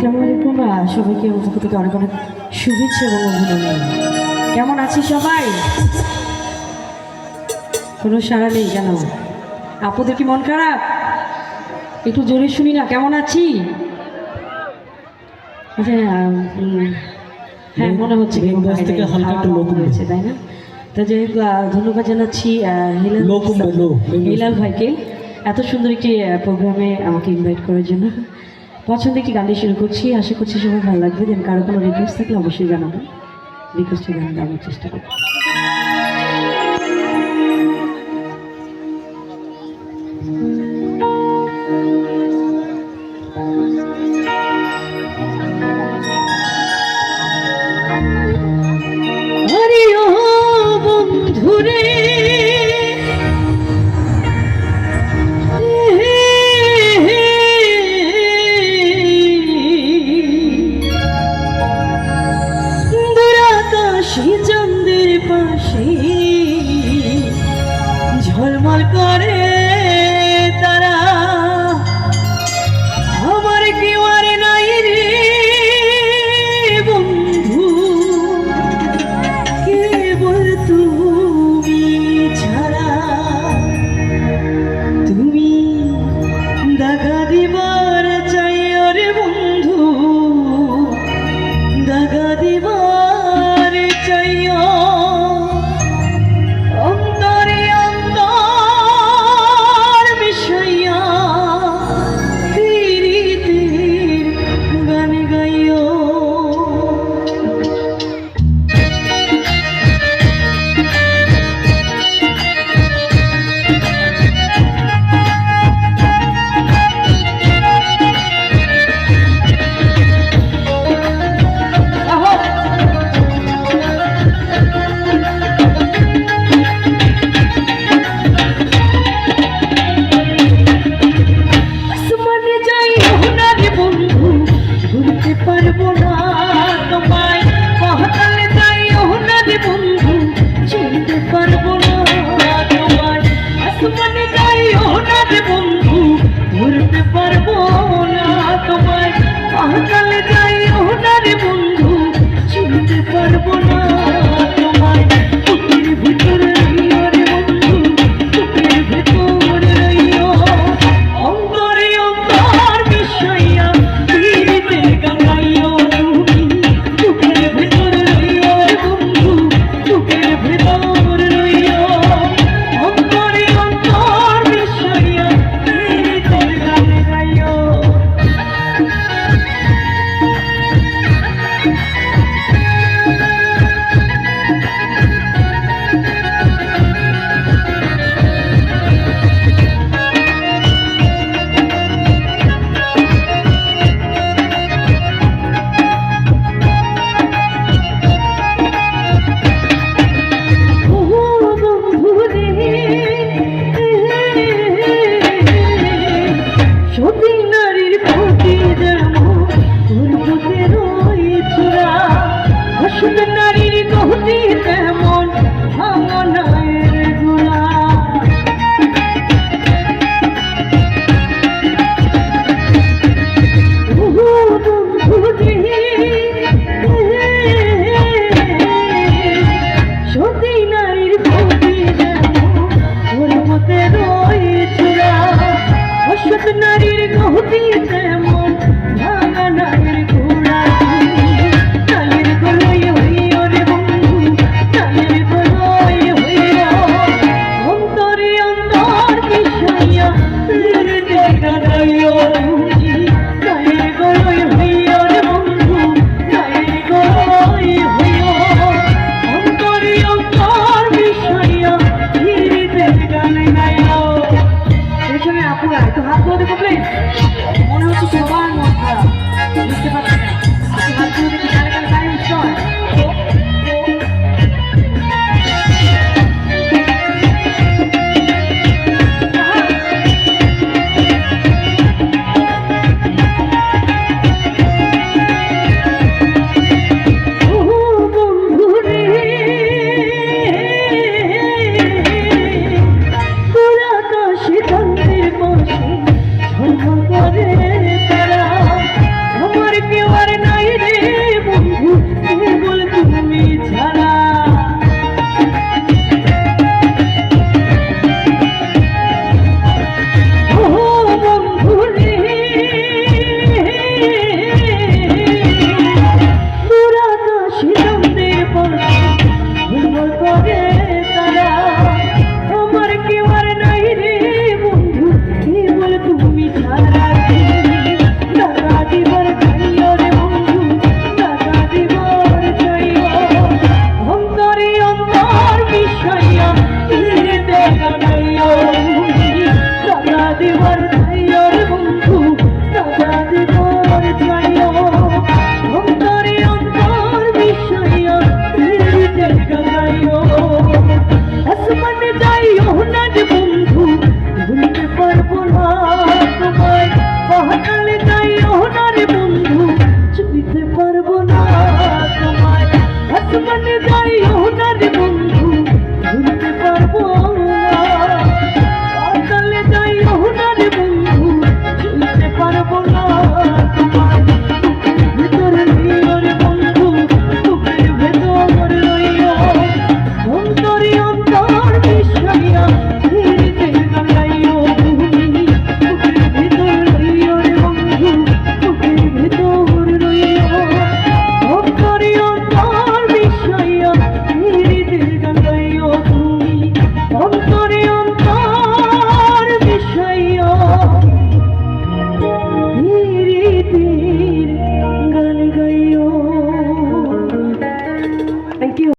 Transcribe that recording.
আসসালামু আলাইকুম সবাইকে আমার পক্ষ থেকে অনেক অনেক শুভেচ্ছা এবং অভিনন্দন। কেমন আছি সবাই? কোনো সাড়া নেই কেন? আপুদের কি মন খারাপ? একটু জোরে শুনি না কেমন আছি? আচ্ছা হ্যাঁ মনে হচ্ছে মেন কমবে। হয়েছে, তাই না? তো যাই হোক ধন্যবাদ জানাচ্ছি হিলাল ভাইকে। এত সুন্দর একটি প্রোগ্রামে আমাকে ইনভাইট করার জন্য। পছন্দ একটি গান দিয়ে শুরু করছি? আশা করছি সবাই ভালো লাগবে। দেন কারও কোনো রিকোয়েস্ট থাকলে অবশ্যই জানাব রিকোয়েস্টে গান গাওয়ার চেষ্টা করব। দুরাকাশি চন্দ্রের পাশে ঝলমল করে তারা। আমার কেউ নাই রে বন্ধু? কেবল তুমি ছাড়া। তুমি দাগা ಬುದ್ಧಿ